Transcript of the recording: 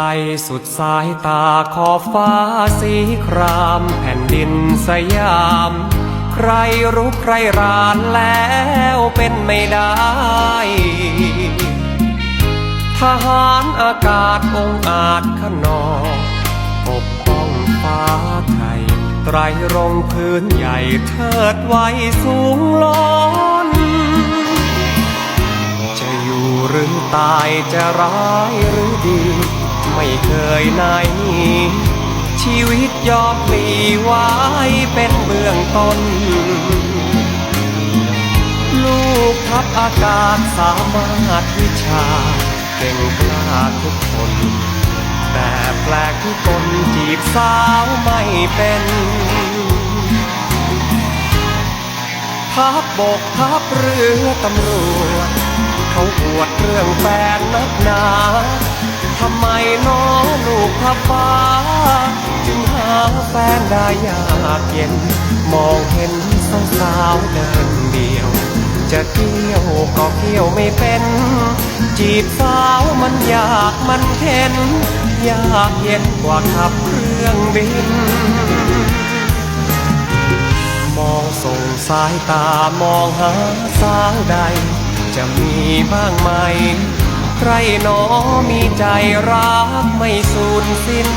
ไกลสุดสายตาขอบฟ้าสีครามแผ่นดินสยาม ใครรู้ใครรานแล้วเป็นไม่ได้ ทหารอากาศองอาจขนองปกป้องฟ้าไทย ไตรรงพื้นใหญ่เทิดไว้สูงล้นจะอยู่หรือตายจะร้ายหรือดี เคยไหนชีวิตยอมปลีไว้เป็นเบื้องต้น ลูกทัพอากาศสามารถวิชา เก่งกล้าทุกคน แต่แปลกที่คนจีบสาวไม่เป็นทัพบกทัพเรือตำรวจเขาอวดเรื่องแฟนนักหนา ทำไมน้องลูกทัพฟ้า จึงหาแฟนได้ยากเย็น มองเห็นสาวๆเดินเดียว จะเที่ยวก็เที่ยวไม่เป็น จีบสาวมันยากมันเข็น ยากเย็นกว่าขับเครื่องบิน มองส่งสายตามองหาสาวใด จะมีบ้างไหม ใครหนอมีใจรักไม่สูญสิ้น